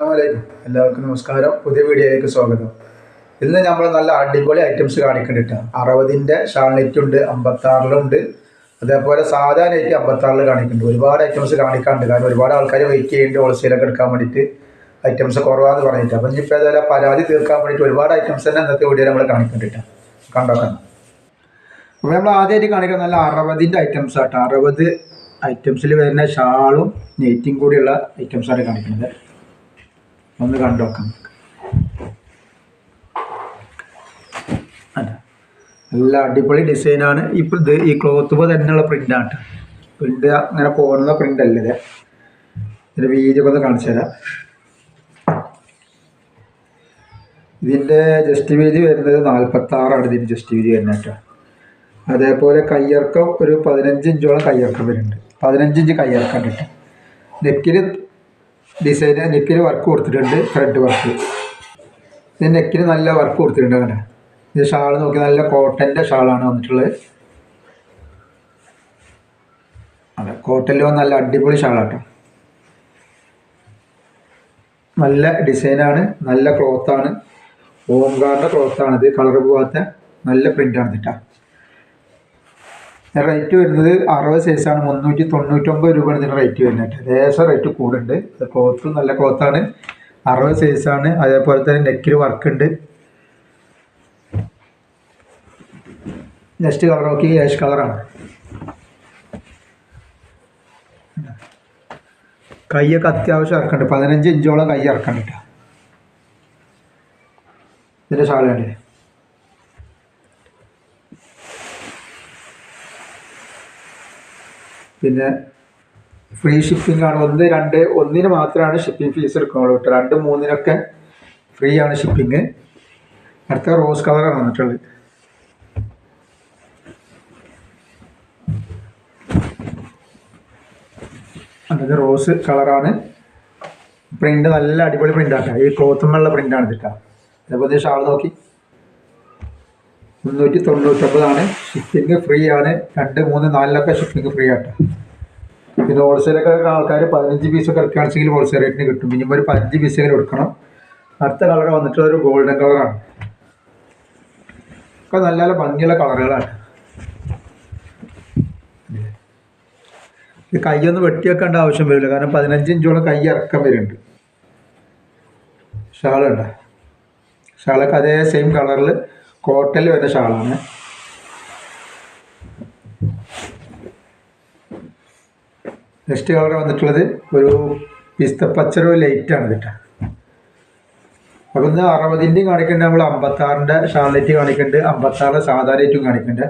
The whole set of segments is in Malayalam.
എല്ലാവർക്കും നമസ്കാരം. പുതിയ വീഡിയോയിലേക്ക് സ്വാഗതം. ഇന്ന് നമ്മൾ നല്ല അടിപൊളി ഐറ്റംസ് കാണിക്കുന്നുണ്ട് അറുപതിന്റെ ഷാൾനെറ്റുണ്ട് അമ്പത്താറിലുണ്ട്. അതേപോലെ സാധാ നെറ്റ് അമ്പത്താറിൽ കാണിക്കുന്നുണ്ട് ഒരുപാട് ഐറ്റംസ് കാണിക്കാണ്ട്. കാരണം ഒരുപാട് ആൾക്കാർ വെയിറ്റ് ചെയ്യുന്നുണ്ട് ഹോൾസെയിലൊക്കെ എടുക്കാൻ വേണ്ടിയിട്ട് ഐറ്റംസ് കുറവാന്ന് പറഞ്ഞിട്ട്. അപ്പം ഇനിയിപ്പോൾ ഏതായാലും പരാതി തീർക്കാൻ വേണ്ടിയിട്ട് ഒരുപാട് ഐറ്റംസ് തന്നെ ഇന്നത്തെ വീഡിയോ നമ്മൾ കാണിക്കുന്നുണ്ട് കണ്ടോക്കാം. അപ്പോൾ നമ്മൾ ആദ്യമായിട്ട് കാണിക്കുന്നത് നല്ല അറുപതിന്റെ ഐറ്റംസ് ആട്ടോ. അറുപത് ഐറ്റംസിൽ വരുന്ന ഷാളും നെയ്റ്റും കൂടിയുള്ള ഐറ്റംസാണ് കാണിക്കുന്നത്. ഒന്ന് കണ്ടോക്കാം. നല്ല അടിപൊളി ഡിസൈനാണ് ഇപ്പോൾ ഇത് ഈ ക്ലോത്ത് തന്നെയുള്ള പ്രിന്റാണ് പ്രിന്റ് അങ്ങനെ പോകുന്ന പ്രിന്റ് അല്ല ഇത്. ഇതിന്റെ വീതി ഒന്ന് കാണിച്ചു തരാം. ഇതിന്റെ ജസ്റ്റ് വീതി വരുന്നത് നാൽപ്പത്താറാണ് ഇതിന്റെ ജസ്റ്റ് വീതി വരുന്നത് കേട്ടോ അതേപോലെ കയ്യിറക്കം ഒരു പതിനഞ്ച് ഇഞ്ചോളം കയ്യിറക്കം വരുന്നുണ്ട്. പതിനഞ്ച് ഇഞ്ച് കയ്യിറക്കം കിട്ടും നെക്കിൽ ഡിസൈന് നെക്കിൽ വർക്ക് കൊടുത്തിട്ടുണ്ട് ത്രെഡ് വർക്ക് ഇത് നെക്കിന് നല്ല വർക്ക് കൊടുത്തിട്ടുണ്ട് അങ്ങനെ ഇത് ഷാൾ നോക്കി നല്ല കോട്ടന്റെ ഷാളാണ് വന്നിട്ടുള്ളത്. അതെ കോട്ടനിൽ വന്ന നല്ല അടിപൊളി ഷാളാട്ടോ. നല്ല ഡിസൈനാണ് നല്ല ക്ലോത്താണ് ഓംകാറിന്റെ ക്ലോത്താണിത് കളർ പോകാത്ത നല്ല പ്രിന്റാണ് കേട്ടോ റേറ്റ് വരുന്നത് അറുപത് സൈസാണ് മുന്നൂറ്റി തൊണ്ണൂറ്റൊമ്പത് രൂപയാണ് ഇതിന് റേറ്റ് വരുന്നത്. ലേശം റേറ്റ് കൂടുണ്ട് ക്ലോത്ത് നല്ല ക്ലോത്താണ് അറുപത് സൈസാണ് അതേപോലെ തന്നെ നെക്കിൽ വർക്ക് ഉണ്ട്. നെക്സ്റ്റ് കളർ നോക്കി. ഏഷ് കളറാണ് കൈയൊക്കെ അത്യാവശ്യം ഇറക്കുന്നുണ്ട്. പതിനഞ്ച് ഇഞ്ചോളം കൈ ഇറക്കുന്നുണ്ട് ഇതിന്റെ ഷാളുണ്ട് പിന്നെ ഫ്രീ ഷിപ്പിംഗ് ആണ്. ഒന്ന് രണ്ട് ഒന്നിന് മാത്രമാണ് ഷിപ്പിംഗ് ഫീസ് എടുക്കുന്നുള്ളൂ കേട്ടോ. രണ്ട് മൂന്നിനൊക്കെ ഫ്രീ ആണ് ഷിപ്പിംഗ് അടുത്ത റോസ് കളറാണ് വന്നിട്ടുള്ളത്. അടുത്തത് റോസ് കളറാണ് പ്രിന്റ് നല്ല അടിപൊളി പ്രിന്റാട്ടോ ഈ ക്ലോത്തുമുള്ള പ്രിന്റാണ് ഇതിട്ടാ. അതേപോലെ ഷാൾ നോക്കി. മുന്നൂറ്റി തൊണ്ണൂറ്റൊമ്പതാണ് ഷിപ്പിംഗ് ഫ്രീ ആണ്. രണ്ട് മൂന്ന് നാലിലൊക്കെ ഷിപ്പിംഗ് ഫ്രീ ആട്ടോ. പിന്നെ ഹോൾസെയിലൊക്കെ ആൾക്കാർ പതിനഞ്ച് പീസൊക്കെ ഇറക്കുകയാണെങ്കിൽ ഹോൾസെയിൽ റേറ്റിന് കിട്ടും. മിനിമം ഒരു പതിനഞ്ച് പീസെങ്കിലും എടുക്കണം. അടുത്ത കളർ വന്നിട്ടുള്ള ഒരു ഗോൾഡൻ കളറാണ് ഒക്കെ നല്ല നല്ല ഭംഗിയുള്ള കളറുകളാണ്. ഇത് കൈയൊന്നും വെട്ടിവെക്കേണ്ട ആവശ്യം വരില്ല. കാരണം പതിനഞ്ച് ഇഞ്ചോളം കൈ ഇറക്കം വരുന്നുണ്ട്. ഷാളുണ്ട് ഷാളൊക്കെ അതേ സെയിം കളറിൽ കോട്ടനിൽ വരെ ഷാളാണ്. നെക്സ്റ്റ് കളർ വന്നിട്ടുള്ളത് ഒരു പിസ്തപ്പച്ചറോ ലൈറ്റാണ് കേട്ടോ. അപ്പോൾ ഇന്ന് അറുപതിന്റെയും കാണിക്കുന്നുണ്ട് നമ്മൾ അമ്പത്താറിന്റെ ഷാർലൈറ്റ് കാണിക്കുന്നുണ്ട് അമ്പത്താറിന്റെ സാധാ ലൈറ്റും കാണിക്കുന്നുണ്ട്.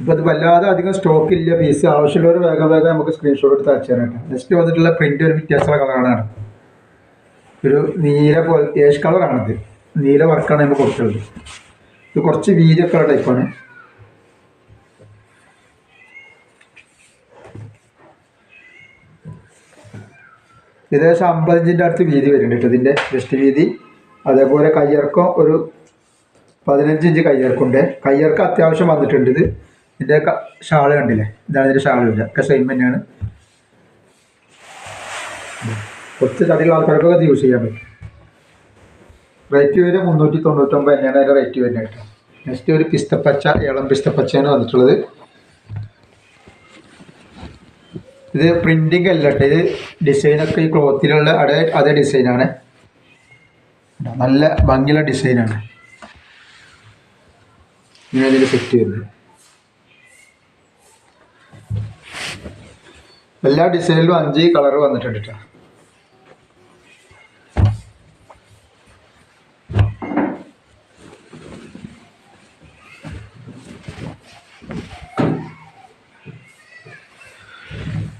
ഇപ്പോൾ ഇത് വല്ലാതെ അധികം സ്റ്റോക്ക് ഇല്ല പീസ് ആവശ്യമുള്ളവർ വേഗം വേഗം നമുക്ക് സ്ക്രീൻഷോട്ട് എടുത്ത് അയച്ചു തരാം നെക്സ്റ്റ് വന്നിട്ടുള്ള പ്രിന്റ് ഒരു വ്യത്യാസമുള്ള കളറാണ് ഒരു നീല പോലെ ഏഷ് കളറാണിത് നീല വർക്കാണ് നമ്മൾ കൊടുത്തുള്ളത് ഇത് കുറച്ച് വീതിയൊക്കെ ഉള്ള ടൈപ്പാണ് ഏകദേശം അമ്പതിഞ്ചിന്റെ അടുത്ത് വീതി വരുന്നുണ്ട് ഇതിന്റെ ജസ്റ്റ് വീതി. അതേപോലെ കയ്യിറക്കം ഒരു പതിനഞ്ച് ഇഞ്ച് കയ്യിറക്കുണ്ട്. കയ്യിറക്കം അത്യാവശ്യം വന്നിട്ടുണ്ട് ഇത്. ഇതിന്റെ ഷാൾ കണ്ടില്ലേ? ഇതാണ് ഇതിന്റെ ഷാളില്ല ഒക്കെ സെയിം തന്നെയാണ്. കുറച്ച് തടിയുള്ള ആൾക്കാർക്കൊക്കെ അത് യൂസ് ചെയ്യാൻ പറ്റും. റേറ്റ് വരെ മുന്നൂറ്റി തൊണ്ണൂറ്റൊമ്പത് തന്നെയാണ് അതിന്റെ റേറ്റ് വരുന്നത്. നെക്സ്റ്റ് ഒരു പിസ്തപ്പച്ച ഇളം പിസ്തപ്പച്ചയാണ് വന്നിട്ടുള്ളത്. ഇത് പ്രിന്റിങ് അല്ല കേട്ടോ. ഇത് ഡിസൈനൊക്കെ ഈ ക്ലോത്തിലുള്ള അതേ അതേ ഡിസൈനാണ് നല്ല ഭംഗിയുള്ള ഡിസൈനാണ് ഇങ്ങനെ ഇതിൽ സെറ്റ് വരുന്നത്. എല്ലാ ഡിസൈനിലും അഞ്ച് കളർ വന്നിട്ടുണ്ട് കേട്ടോ.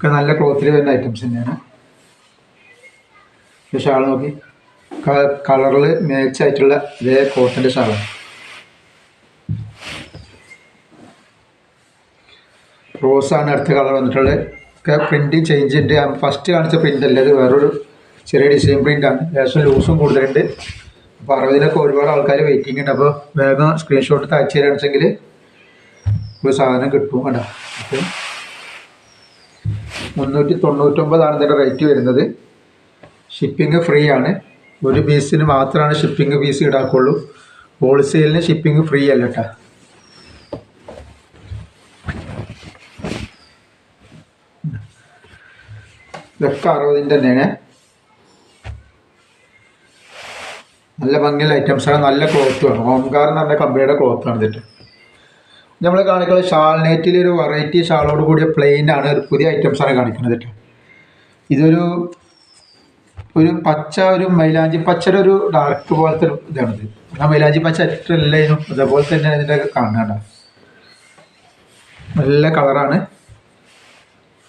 ഒക്കെ നല്ല ക്ലോത്തിൽ വരുന്ന ഐറ്റംസ് തന്നെയാണ്. ഷാൾ നോക്കി. കളറിൽ മാച്ച് ആയിട്ടുള്ള ഇതേ കോട്ടന്റെ ഷാളാണ്. റോസാണ് അടുത്ത കളർ വന്നിട്ടുള്ളത്. ഒക്കെ പ്രിന്റ് ചേഞ്ച് ഉണ്ട്. ഫസ്റ്റ് കാണിച്ച പ്രിന്റ് അല്ല ഇത് വേറൊരു ചെറിയ ഡിസൈൻ പ്രിന്റാണ് ലേശം ലൂസും കൂടുതലുണ്ട്. അപ്പോൾ അറുപതിലൊക്കെ ഒരുപാട് ആൾക്കാർ വെയിറ്റിംഗ് ഉണ്ട്. അപ്പോൾ വേഗം സ്ക്രീൻഷോട്ട് അയച്ചു തരാണെന്നുവെച്ചെങ്കിൽ ഒരു സാധനം കിട്ടും കേട്ടോ. അപ്പം മുന്നൂറ്റി തൊണ്ണൂറ്റൊമ്പതാണ് ഇതിന്റെ റേറ്റ് വരുന്നത്. ഷിപ്പിംഗ് ഫ്രീ ആണ്. ഒരു പീസിന് മാത്രമാണ് ഷിപ്പിംഗ് ഫീസ് ഈടാക്കുള്ളൂ. ഹോൾസെയിലിന് ഷിപ്പിംഗ് ഫ്രീ അല്ല കേട്ടോ ഇതൊക്കെ അറുപതിന്റെ തന്നെയാണ്. നല്ല ഭംഗിയുള്ള ഐറ്റംസാണ് നല്ല ക്ലോത്തുമാണ് ഓംകാർ എന്ന് പറഞ്ഞ കമ്പനിയുടെ ക്ലോത്താണ് ഇതിട്ട് നമ്മൾ കാണിക്കുന്നത് ഷാൾ നെറ്റിൽ ഒരു വെറൈറ്റി ഷാളോട് കൂടിയ പ്ലെയിൻ ആണ് ഒരു പുതിയ ഐറ്റംസാണ് കാണിക്കുന്നത് കേട്ടോ. ഇതൊരു ഒരു പച്ച ഒരു മൈലാഞ്ചി പച്ചയുടെ ഒരു ഡാർക്ക് പോലത്തെ ഒരു ഇതാണിത്. ആ മൈലാഞ്ചി പച്ച അറ്റല്ലേനും അതേപോലെ തന്നെ ഇതിന്റെ കാണാണ്ട നല്ല കളറാണ്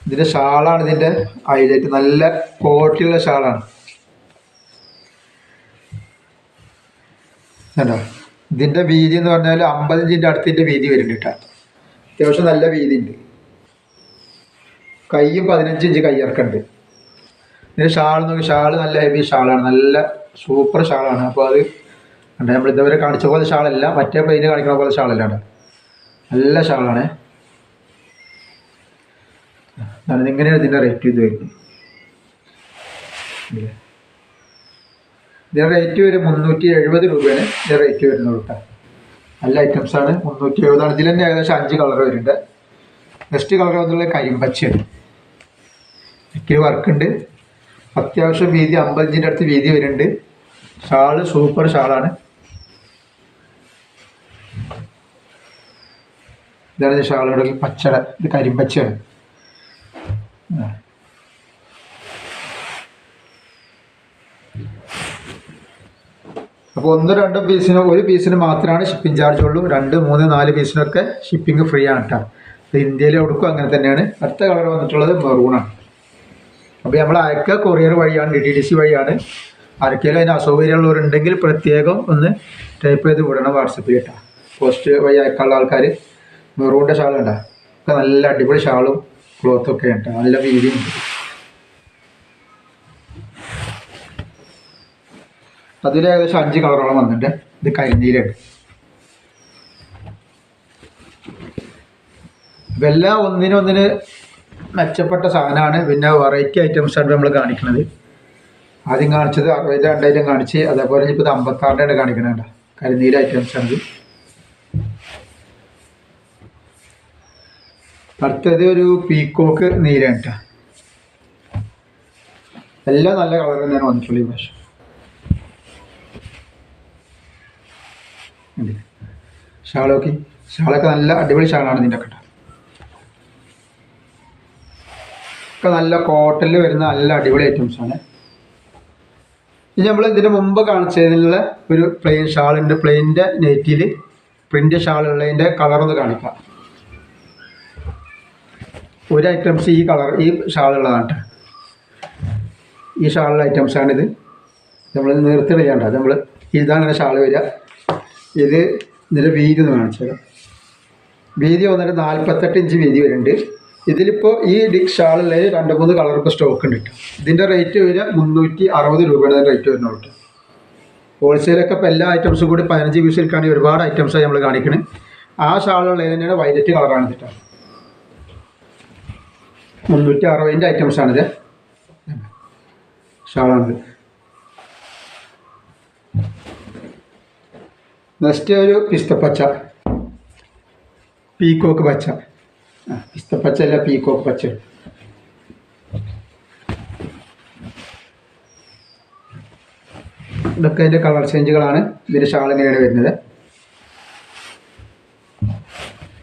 ഇതിന്റെ ഷാളാണ് ഇതിന്റെ ഹൈലൈറ്റ് നല്ല ക്വാളിറ്റിയുള്ള ഷാളാണ്. കണ്ടോ ഇതിന്റെ വീതി എന്ന് പറഞ്ഞാൽ അമ്പത് ഇഞ്ചിന്റെ അടുത്തിന്റെ വീതി വരുന്നുണ്ട് കേട്ടോ. അത്യാവശ്യം നല്ല വീതി ഉണ്ട് കൈയും പതിനഞ്ച് ഇഞ്ച് കയ്യിറക്കുന്നുണ്ട് ഇതിന്റെ ഷാൾ നോക്കി ഷാൾ നല്ല ഹെവി ഷാളാണ് നല്ല സൂപ്പർ ഷാളാണ് അപ്പോൾ അത് നമ്മൾ ഇതുവരെ കാണിച്ച പോലെ ഷാളല്ല മറ്റേ പ്ലെയിന് കാണിക്കണ പോലെ ഷാളല്ല കേട്ടോ. നല്ല ഷാളാണ് ഇങ്ങനെയാണ് ഇതിന്റെ റേറ്റ് ഇത് വരുന്നത്. ഇതിന്റെ റേറ്റ് വരും മുന്നൂറ്റി എഴുപത് രൂപയാണ് ഇതിന് റേറ്റ് വരുന്നത് കേട്ടോ. നല്ല ഐറ്റംസ് ആണ്. മുന്നൂറ്റി എഴുപതാണ് ഇതിൽ തന്നെ ഏകദേശം അഞ്ച് കളർ വരുന്നുണ്ട്. ബെസ്റ്റ് കളർ വന്നുള്ള കരിമ്പച്ചയാണ്. ഇതിൽ വർക്കുണ്ട് അത്യാവശ്യം വീതി അമ്പതിന്റെ അടുത്ത് വീതി വരുന്നുണ്ട്. ഷാൾ സൂപ്പർ ഷാളാണ്. ഇതാണ് ഷാളുകളുടെ പച്ചട. ഇത് കരിമ്പച്ചയാണ്. അപ്പോൾ ഒന്ന് രണ്ട് പീസിന് ഒരു പീസിന് മാത്രമാണ് ഷിപ്പിംഗ് ചാർജ് ഉള്ളൂ. രണ്ട് മൂന്ന് നാല് പീസിനൊക്കെ ഷിപ്പിംഗ് ഫ്രീ ആണ് കേട്ടോ അപ്പോൾ ഇന്ത്യയിൽ അങ്ങനെ തന്നെയാണ്. അടുത്ത കളർ വന്നിട്ടുള്ളത് മെറൂണാണ് അപ്പോൾ നമ്മൾ അയക്ക കൊറിയർ വഴിയാണ് ഡി ടി ഡി സി വഴിയാണ്. ആർക്കെങ്കിലും അതിന് അസൗകര്യമുള്ളവരുണ്ടെങ്കിൽ പ്രത്യേകം ഒന്ന് ടൈപ്പ് ചെയ്ത് വിടണം വാട്സപ്പിൽ കേട്ടോ പോസ്റ്റ് വഴി അയക്കാനുള്ള ആൾക്കാർ മെറൂണിന്റെ ഷാളുണ്ടോ. ഒക്കെ നല്ല അടിപൊളി ഷാളും ക്ലോത്തൊക്കെ ഉണ്ട് നല്ല വീതിയുണ്ട്. അതിൽ ഏകദേശം അഞ്ച് കളറോളം വന്നിട്ടുണ്ട് ഇത് കരിനീരാണ്. എല്ലാം ഒന്നിനൊന്നിന് മെച്ചപ്പെട്ട സാധനമാണ്. പിന്നെ വെറൈറ്റി ഐറ്റംസ് ആണ് നമ്മൾ കാണിക്കുന്നത് ആദ്യം കാണിച്ചത് അറുപത് രണ്ടായിരം കാണിച്ച് അതേപോലെ ഇപ്പോൾ ഇത് അമ്പത്താറിന്റെ കാണിക്കണേണ്ട കരിനീര് ആണ് അടുത്തത് ഒരു പീക്കോക്ക് നീരാണ് കേട്ടോ. എല്ലാം നല്ല കളർ തന്നെയാണ് വന്നിട്ടുള്ളത് ഈ പ്രാവശ്യം. ഉണ്ട്. ഷാളൊക്കെ ഷാളൊക്കെ നല്ല അടിപൊളി ഷാളാണ് ഇതിന്റെ ഒക്കെ ഒക്കെ നല്ല കോട്ടണിൽ വരുന്ന നല്ല അടിപൊളി ഐറ്റംസ് ആണ്. ഇനി നമ്മൾ ഇതിന് മുമ്പ് കാണിച്ചതിനുള്ള ഒരു പ്ലെയിൻ ഷാളുണ്ട്. പ്ലെയിന്റെ നെറ്റിയിൽ പ്രിന്റ് ഷാളുള്ളതിന്റെ കളറൊന്ന് കാണിക്കാം. ഒരു ഐറ്റംസ് ഈ കളർ ഈ ഷാളുള്ളതാണ്. ഈ ഷാളുള്ള ഐറ്റംസാണിത് നമ്മൾ നിർത്തിയിടേണ്ട നമ്മൾ ഇതാണ് ഷാൾ വരിക. ഇത് ഇതിന്റെ വീതി ഒന്ന് കാണിച്ചു തരാം. വീതി വന്നിട്ട് നാൽപ്പത്തെട്ട് ഇഞ്ച് വീതി വരുന്നുണ്ട്. ഇതിലിപ്പോൾ ഈ ഡിക് ഷാളിൽ രണ്ട് മൂന്ന് കളർക്ക് സ്റ്റോക്ക് ഉണ്ട് ഇതിന്റെ റേറ്റ് വരിക മുന്നൂറ്റി അറുപത് ഇതിന്റെ റേറ്റ് വരുന്നുള്ളൂ കേട്ടോ. ഹോൾസെയിലൊക്കെ ഇപ്പോൾ എല്ലാ ഐറ്റംസും കൂടി പതിനഞ്ച് പീസ് എടുക്കുകയാണെങ്കിൽ ഒരുപാട് ഐറ്റംസായി നമ്മൾ കാണിക്കുന്നത് ആ ഷാളുള്ള തന്നെയാണ് വൈലറ്റ് കളറാണ് കേട്ടോ. മുന്നൂറ്റി അറുപതിന്റെ ഐറ്റംസാണിത് ഷാളാണിത്. നെക്സ്റ്റ് ഒരു പിസ്തപ്പച്ച. പീക്കോക്ക് പച്ച. പിസ്തപ്പച്ച അല്ല പീക്കോക്ക് പച്ച. ഇതൊക്കെ അതിന്റെ കളർ ചേഞ്ചുകളാണ് ഇതിന്റെ ഷാൾ ഇങ്ങനെയാണ് വരുന്നത്.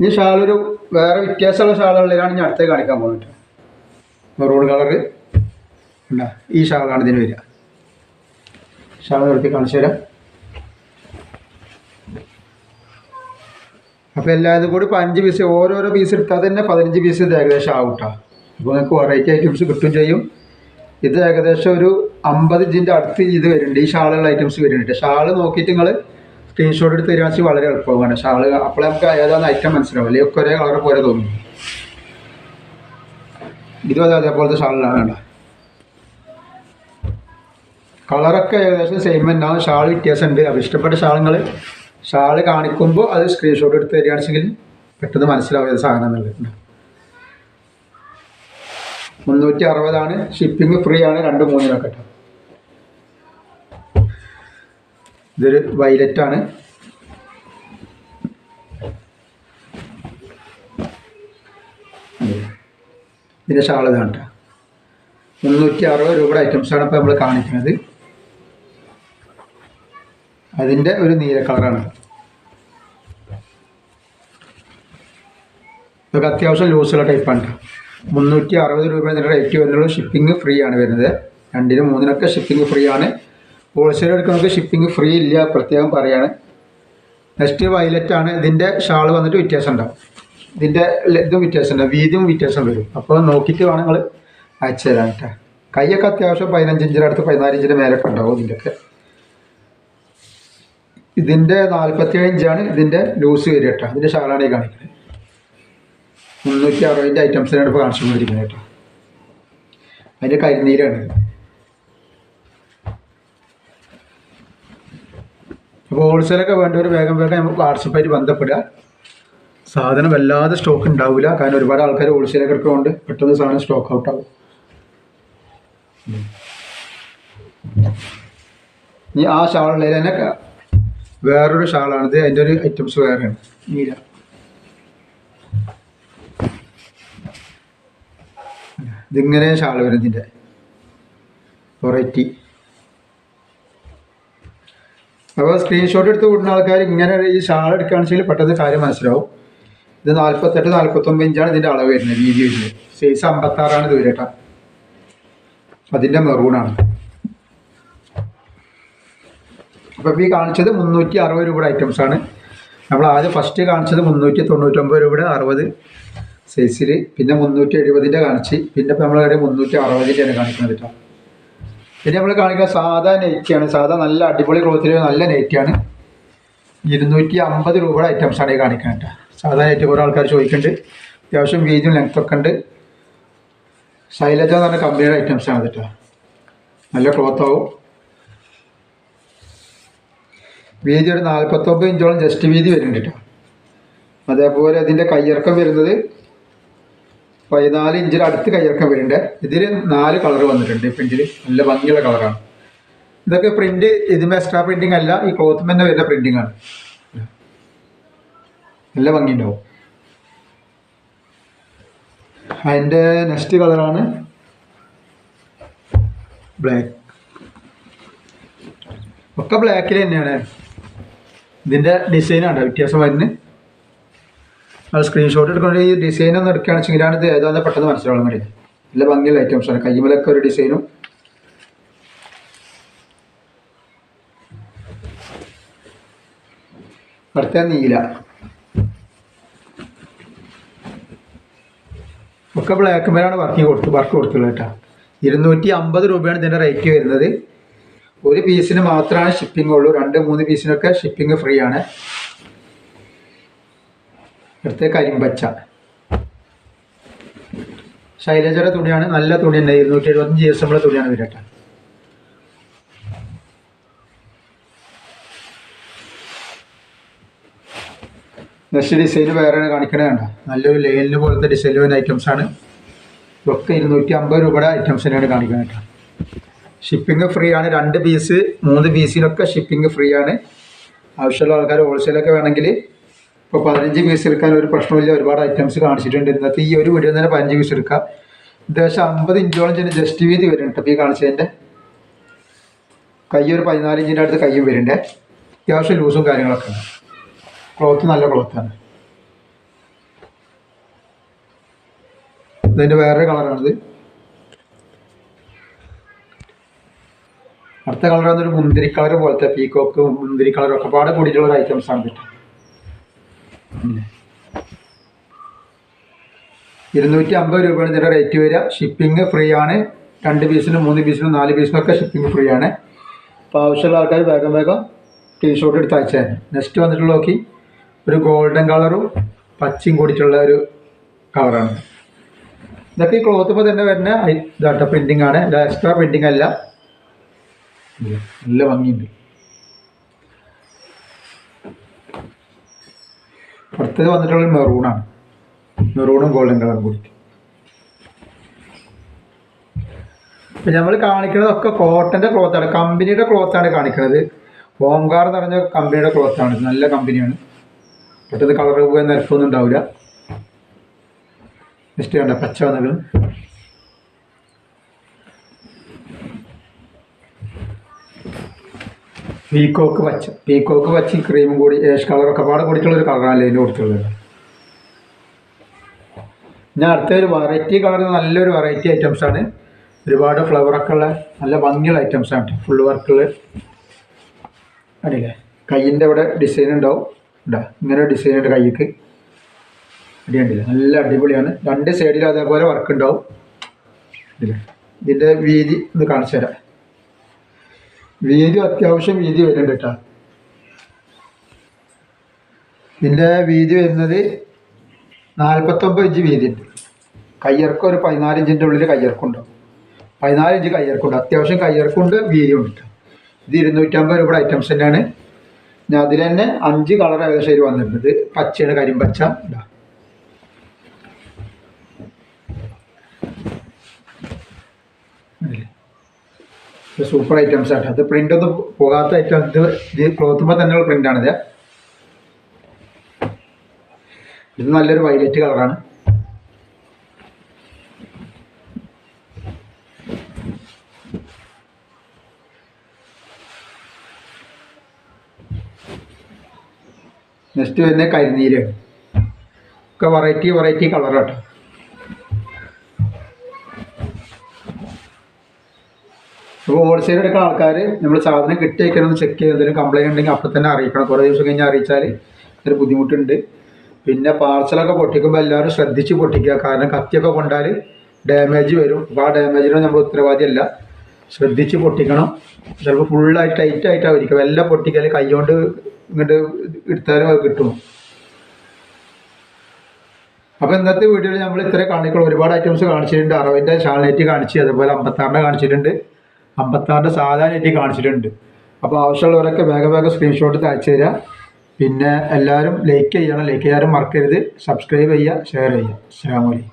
ഈ ഷാളൊരു വേറെ വ്യത്യാസമുള്ള ഷാളുകളിലാണ് ഞാൻ അടുത്തേ കാണിക്കാൻ പോകുന്നത് മെറൂൺ കളർ ഉണ്ടാ ഈ ഷാളാണ് ഇതിന് വരിക. ഷാൾ നിർത്തി കാണിച്ചു തരാം. അപ്പോൾ എല്ലാതും കൂടി പതിനഞ്ച് പീസ് ഓരോരോ പീസ് എടുത്താൽ തന്നെ പതിനഞ്ച് പീസ് ഇത് ഏകദേശം ആവും കേട്ടോ അപ്പോൾ നിങ്ങൾക്ക് വെറൈറ്റി ഐറ്റംസ് കിട്ടും ചെയ്യും. ഇത് ഏകദേശം ഒരു അമ്പത് ഇഞ്ചിന്റെ അടുത്ത് ഇത് വരുന്നുണ്ട്. ഈ ഷാളുള്ള ഐറ്റംസ് വരുന്നുണ്ട്. ഷാൾ നോക്കിയിട്ട് നിങ്ങൾ സ്ക്രീൻഷോട്ട് എടുത്ത് തരുവാണെങ്കിൽ വളരെ എളുപ്പമാണ് ഷാൾ അപ്പോൾ നമുക്ക് ഏതാണ് ഐറ്റം മനസ്സിലാവും. അല്ലെങ്കിൽ ഒക്കെ ഒരേ കളർ പോലെ തോന്നും ഇതും അതെ അതേപോലത്തെ ഷാളിലാണ് വേണ്ട കളറൊക്കെ ഏകദേശം സെയിം തന്നെയാണ്. ഷാൾ വ്യത്യാസമുണ്ട്. അപ്പോൾ ഇഷ്ടപ്പെട്ട ഷാളുകൾ ഷാൾ കാണിക്കുമ്പോൾ അത് സ്ക്രീൻഷോട്ട് എടുത്ത് തരികയാണെങ്കിൽ പെട്ടെന്ന് മനസ്സിലാവും ഏത് സാധനം എന്നുള്ളത് മുന്നൂറ്റി അറുപതാണ് ഷിപ്പിംഗ് ഫ്രീ ആണ്. രണ്ട് മൂന്നിനൊക്കെ കേട്ടോ. ഇതൊരു വൈലറ്റ് ആണ്. ഇതിന്റെ ഷാൾ ഇതാണ് മുന്നൂറ്റി അറുപത് രൂപയുടെ ഐറ്റംസാണ് ഇപ്പോൾ നമ്മൾ കാണിക്കുന്നത്. അതിന്റെ ഒരു നീല കളറാണ്. ഇതൊക്കെ അത്യാവശ്യം ലൂസുള്ള ടൈപ്പാണ് മുന്നൂറ്റി അറുപത് രൂപ ഇതിന്റെ റേറ്റ് വരുന്നുള്ളൂ ഷിപ്പിംഗ് ഫ്രീ ആണ് വരുന്നത്. രണ്ടിനും മൂന്നിനൊക്കെ ഷിപ്പിംഗ് ഫ്രീ ആണ്. ഹോൾസെയിൽ എടുക്കുന്നവർക്ക് ഷിപ്പിംഗ് ഫ്രീ ഇല്ല പ്രത്യേകം പറയാണ്. നെക്സ്റ്റ് വയലറ്റ് ആണ്. ഇതിന്റെ ഷാൾ വന്നിട്ട് വ്യത്യാസം ഉണ്ടാവും ഇതിന്റെ ഇതും വ്യത്യാസം ഉണ്ടാവും വീതിയും വ്യത്യാസം വരും. അപ്പോൾ നോക്കിയിട്ട് വേണം നിങ്ങൾ അയച്ചു തരാൻ കേട്ടോ കൈയൊക്കെ അത്യാവശ്യം പതിനഞ്ചിഞ്ചിന്റെ അടുത്ത് പതിനാലിഞ്ചിന്റെ മേലൊക്കെ ഉണ്ടാവും ഇതിന്റെയൊക്കെ ഇതിന്റെ നാൽപ്പത്തിയേഴ് ഇഞ്ചാണ് ഇതിന്റെ ലൂസ് വരിക കേട്ടോ. ഇതിന്റെ ഷാളാണ് ഈ കാണിക്കുന്നത്. മുന്നൂറ്റി അറുപതിന്റെ ഐറ്റംസിനാണ് ഇപ്പോൾ കാണിച്ചുകൊണ്ടിരിക്കുന്നത് കേട്ടോ. അതിന്റെ കരിനീരാണ് അപ്പോൾ ഹോൾസെയിലൊക്കെ വേണ്ടവർ വേഗം വേഗം നമുക്ക് വാട്സപ്പായിട്ട് ബന്ധപ്പെടുക. സാധനം വല്ലാതെ സ്റ്റോക്ക് ഉണ്ടാവില്ല കാരണം ഒരുപാട് ആൾക്കാർ ഹോൾസെയിലൊക്കെ എടുക്കുന്നതുകൊണ്ട് പെട്ടെന്ന് സാധനം സ്റ്റോക്ക് ഔട്ട് ആവും. ഇനി ആ ഷാളുള്ളതിൽ തന്നെ വേറൊരു ഷാളാണിത് അതിന്റെ ഒരു ഐറ്റംസ് വേറെയാണ്. നീല. ഇതിങ്ങനെ ഷാൾ വരും ഇതിന്റെ. വെറൈറ്റി അപ്പോൾ സ്ക്രീൻഷോട്ട് എടുത്ത് കൂടുന്ന ആൾക്കാർ ഇങ്ങനെ ഈ ഷാൾ എടുക്കുകയാണെന്നുവെച്ചാൽ പെട്ടെന്ന് കാര്യം മനസ്സിലാവും. ഇത് നാൽപ്പത്തെട്ട് നാൽപ്പത്തൊമ്പത് ഇഞ്ചാണ് ഇതിന്റെ അളവ് വരുന്നത് വീതി വരുന്നത്. സൈസ് അമ്പത്താറാണ് ഇത് വരട്ടാ അതിന്റെ മെറൂണാണ് അപ്പോൾ ഈ കാണിച്ചത് മുന്നൂറ്റി അറുപത് രൂപയുടെ ഐറ്റംസ് ആണ്. നമ്മൾ ആദ്യം ഫസ്റ്റ് കാണിച്ചത് മുന്നൂറ്റി തൊണ്ണൂറ്റൊമ്പത് രൂപയുടെ അറുപത് സൈസിൽ പിന്നെ മുന്നൂറ്റി എഴുപതിന്റെ കാണിച്ച് പിന്നെ ഇപ്പോൾ നമ്മളിവിടെ മുന്നൂറ്റി അറുപതിന്റെയാണ് കാണിക്കുന്നത് കേട്ടോ. പിന്നെ നമ്മൾ കാണിക്കുന്ന സാധാ നെയ്റ്റിയാണ് സാധാ നല്ല അടിപൊളി ക്ലോത്തിൽ നല്ല നെയ്റ്റിയാണ് ഇരുന്നൂറ്റി അമ്പത് രൂപയുടെ ഐറ്റംസ് ആണ് ഈ കാണിക്കുന്നത് കേട്ടോ. സാധാ നെയ്റ്റ് കുറേ ആൾക്കാർ ചോദിക്കുന്നുണ്ട് അത്യാവശ്യം വീതിയും ലെങ്ത് ഒക്കെ ഉണ്ട്. ശൈലജ എന്ന് പറഞ്ഞ കമ്പനിയുടെ ഐറ്റംസ് ആണ് കേട്ടോ. നല്ല ക്ലോത്ത് ആവും വീതി ഒരു നാൽപ്പത്തൊമ്പത് ഇഞ്ചോളം ജസ്റ്റ് വീതി വരുന്നുണ്ട് കേട്ടോ. അതേപോലെ അതിന്റെ കയ്യിറക്കം വരുന്നത് പതിനാല് ഇഞ്ചിൽ അടുത്ത് കയ്യിറക്കം വരുന്നുണ്ട്. ഇതിൽ നാല് കളർ വന്നിട്ടുണ്ട് പ്രിന്റിൽ നല്ല ഭംഗിയുള്ള കളറാണ്. ഇതൊക്കെ പ്രിന്റ് ഇതിന് എക്സ്ട്രാ പ്രിന്റിങ് അല്ല ഈ ക്ലോത്ത് തന്നെ വരുന്ന പ്രിന്റിംഗ് ആണ്. നല്ല ഭംഗി ഉണ്ടാവും അതിന്റെ നെക്സ്റ്റ് കളറാണ് ബ്ലാക്ക് ഒക്കെ ബ്ലാക്കിൽ തന്നെയാണ്. ഇതിന്റെ ഡിസൈനാണ് വ്യത്യാസം വരുന്നത്. അത് സ്ക്രീൻഷോട്ട് എടുക്കുന്ന ഈ ഡിസൈൻ ഒന്ന് എടുക്കുകയാണെന്ന് ഇത് ഏതാണെന്ന് പെട്ടെന്ന് മനസ്സിലാവാൻ വേണ്ടി നല്ല ഭംഗിയുള്ള ഐറ്റംസ് ആണ്. കയ്യുമലൊക്കെ ഒരു ഡിസൈനും അടുത്ത നീല. ഒക്കെ ബ്ലാക്ക് മേലാണ് വർക്ക് കൊടുത്തു വർക്ക് കൊടുത്തുള്ളത് കേട്ടോ. ഇരുന്നൂറ്റി അമ്പത് രൂപയാണ് ഇതിന്റെ റേറ്റ് വരുന്നത്. ഒരു പീസിന് മാത്രമാണ് ഷിപ്പിംഗ് ഉള്ളൂ. രണ്ട് മൂന്ന് പീസിനൊക്കെ ഷിപ്പിംഗ് ഫ്രീ ആണ്. അടുത്ത കരിമ്പച്ച. ശൈലജയുടെ തുണിയാണ്. നല്ല തുണി തന്നെ. ഇരുന്നൂറ്റി എഴുപത്തഞ്ച് എസ് എമ്മുള്ള തുണിയാണ് വരട്ടെ നെക്സ്റ്റ് ഡിസൈൻ വേറെ കാണിക്കണേ കണ്ട? നല്ലൊരു ലൈനിന് പോലത്തെ ഡിസൈൻ ഐറ്റംസ് ആണ്. ഇതൊക്കെ ഇരുന്നൂറ്റി അമ്പത് രൂപയുടെ ഐറ്റംസിനാണ് കാണിക്കണേട്ടാ ഷിപ്പിംഗ് ഫ്രീ ആണ്. രണ്ട് പീസ് മൂന്ന് പീസിനൊക്കെ ഷിപ്പിംഗ് ഫ്രീ ആണ്. ആവശ്യമുള്ള ആൾക്കാർ ഹോൾസെയിലൊക്കെ വേണമെങ്കിൽ ഇപ്പോൾ പതിനഞ്ച് പീസ് എടുക്കാൻ ഒരു പ്രശ്നമില്ല ഒരുപാട് ഐറ്റംസ് കാണിച്ചിട്ടുണ്ട്. ഇന്നത്തെ ഈ ഒരു വീഡിയോ തന്നെ പതിനഞ്ച് പീസ് എടുക്കാം. ഏകദേശം അമ്പത് ഇഞ്ചോളം ചെന്ന് ജസ്റ്റ് വീതി വരുന്നുണ്ട് കേട്ടോ. ഈ കാണിച്ചതിന്റെ കൈ ഒരു പതിനാല് ഇഞ്ചിന്റെ അടുത്ത് കൈയും വരുന്നുണ്ട്. അത്യാവശ്യം ലൂസും കാര്യങ്ങളൊക്കെ ഉണ്ട്. ക്ലോത്ത് നല്ല ക്ലോത്താണ് ഇതിന്റെ വേറൊരു കളറാണിത് അടുത്ത കളർ വന്നൊരു മുന്തിരി കളർ പോലത്തെ പീക്കോക്ക് മുന്തിരി കളർ ഒക്കെ കൂടിയിട്ടുള്ള ഒരു ഐറ്റംസ് ആണ് കിട്ടും. ഇരുന്നൂറ്റി അമ്പത് രൂപയാണ് ഇതിന്റെ റേറ്റ് വരിക. ഷിപ്പിംഗ് ഫ്രീ ആണ്. രണ്ട് പീസിനും മൂന്ന് പീസിനും നാല് പീസിനും ഒക്കെ ഷിപ്പിംഗ് ഫ്രീ ആണ്. അപ്പോൾ ആവശ്യമുള്ള ആൾക്കാർ വേഗം വേഗം ടീഷർട്ട് എടുത്ത് അയച്ചാൽ നെക്സ്റ്റ് വന്നിട്ടുള്ള നോക്കി. ഒരു ഗോൾഡൻ കളറും പച്ചയും കൂടിയിട്ടുള്ള ഒരു കളറാണ് ഇതൊക്കെ ഈ ക്ലോത്ത് ഇപ്പോൾ തന്നെ വരുന്ന ഇതാട്ട പ്രിന്റിംഗ് ആണ്. എക്സ്ട്രാ പ്രിന്റിംഗ് അല്ല. നല്ല ഭംഗിയുണ്ട്. അടുത്തത് വന്നിട്ടുള്ള മെറൂണാണ് മെറൂണും ഗോൾഡൻ കളറും കൂടി ഇപ്പം നമ്മൾ കാണിക്കുന്നതൊക്കെ കോട്ടന്റെ ക്ലോത്താണ് കമ്പനിയുടെ ക്ലോത്താണ് കാണിക്കുന്നത് ഓംകാർ എന്ന് പറഞ്ഞ കമ്പനിയുടെ ക്ലോത്താണ് നല്ല കമ്പനിയാണ് പെട്ടെന്ന് കളർ പോകാൻ നിരക്കൊന്നും ഉണ്ടാവില്ല നെക്സ്റ്റ് പച്ച വന്നത് പീക്കോക്ക് പച്ച പീക്കോക്ക് പച്ച ക്രീമും കൂടി ഏഷ് കളറൊക്കെ പാടെ കൂടിയിട്ടുള്ള ഒരു കളറാണ് ഇതിന്റെ കൊടുത്തുള്ളത് ഞാൻ അടുത്തൊരു വെറൈറ്റി കളർ നല്ലൊരു വെറൈറ്റി ആണ്. ഒരുപാട് ഫ്ലവറൊക്കെ ഉള്ള നല്ല ഭംഗിയുള്ള ആണ് ഫുൾ വർക്കുകൾ അടിയില്ലേ കയ്യിന്റെ ഇവിടെ ഡിസൈൻ ഉണ്ടാവും. ഉണ്ടാ ഇങ്ങനെ ഡിസൈൻ ഉണ്ട് കൈക്ക് അടിയുണ്ടില്ല നല്ല അടിപൊളിയാണ്. രണ്ട് സൈഡിലും അതേപോലെ വർക്ക് ഉണ്ടാവും. ഇതിന്റെ വീതി ഒന്ന് കാണിച്ചു തരാം വീതി അത്യാവശ്യം വീതി വരുന്നുണ്ട് കേട്ടോ. ഇതിന്റെ വീതി വരുന്നത് നാൽപ്പത്തൊമ്പത് ഇഞ്ച് വീതി ഉണ്ട് കയ്യിറക്കം ഒരു പതിനാല് ഇഞ്ചിന്റെ ഉള്ളിൽ കയ്യിറക്കുണ്ടാവും പതിനാല് ഇഞ്ച് കയ്യിറക്കുണ്ട്. അത്യാവശ്യം കയ്യിറക്കുണ്ട് വീതി ഉണ്ട് ഇത് ഇരുന്നൂറ്റമ്പത് രൂപയുടെ ഐറ്റംസ് തന്നെയാണ്. ഞാൻ അതിൽ തന്നെ അഞ്ച് കളർ ഏകദേശം വന്നിട്ടുണ്ട്. പച്ചയുടെ കരിമ്പച്ച. ഇതാ ഇത് സൂപ്പർ ഐറ്റംസ് ആണ് അത് പ്രിന്റ് ഒന്നും പോകാത്ത ഐറ്റം ഇത് ഇത് ക്ലോത്തുമ്പോൾ തന്നെയുള്ള പ്രിന്റ് ആണിത്. ഇത് നല്ലൊരു വൈലറ്റ് കളറാണ് നെക്സ്റ്റ് വരുന്ന കരിനീര്. ഒക്കെ വെറൈറ്റി വെറൈറ്റി കളറാട്ടോ അപ്പോൾ ഹോൾസെയിൽ എടുക്കുന്ന ആൾക്കാർ നമ്മൾ സാധനം കിട്ടിയേക്കാനൊന്ന് ചെക്ക് ചെയ്ത് എന്തെങ്കിലും കംപ്ലൈന്റ് ഉണ്ടെങ്കിൽ അപ്പം തന്നെ അറിയിക്കണം. കുറേ ദിവസം കഴിഞ്ഞ് അറിയിച്ചാൽ ഒരു ബുദ്ധിമുട്ടുണ്ട്. പിന്നെ പാർസലൊക്കെ പൊട്ടിക്കുമ്പോൾ എല്ലാവരും ശ്രദ്ധിച്ച് പൊട്ടിക്കുക. കാരണം കത്തിയൊക്കെ കൊണ്ടാൽ ഡാമേജ് വരും. അപ്പോൾ ആ ഡാമേജിന് നമ്മൾ ഉത്തരവാദിയല്ല. ശ്രദ്ധിച്ച് പൊട്ടിക്കണം. ചിലപ്പോൾ ഫുള്ളായി ടൈറ്റ് ആയിട്ടായിരിക്കും. എല്ലാം പൊട്ടിക്കൽ കൈകൊണ്ട് ഇങ്ങോട്ട് എടുത്താലും അത് കിട്ടും. അപ്പോൾ ഇന്നത്തെ വീഡിയോയിൽ നമ്മൾ ഇത്ര കാണിക്കുള്ളൂ. ഒരുപാട് ഐറ്റംസ് കാണിച്ചിട്ടുണ്ട്. അറുപതിന്റെ ഷാൾനെറ്റ് കാണിച്ച് അതുപോലെ അമ്പത്താറിന്റെ കാണിച്ചിട്ടുണ്ട്. അമ്പത്താറിന്റെ സാധാരണ നെറ്റ് കാണിച്ചിട്ടുണ്ട്. അപ്പോൾ ആവശ്യമുള്ളവരൊക്കെ വേഗം വേഗം സ്ക്രീൻഷോട്ട് അയച്ചു തരിക പിന്നെ എല്ലാവരും ലൈക്ക് ചെയ്യണം. ലൈക്ക് ചെയ്യാനും മറക്കരുത്. സബ്സ്ക്രൈബ് ചെയ്യുക ഷെയർ ചെയ്യുക. അസ്സാം വലൈക്കും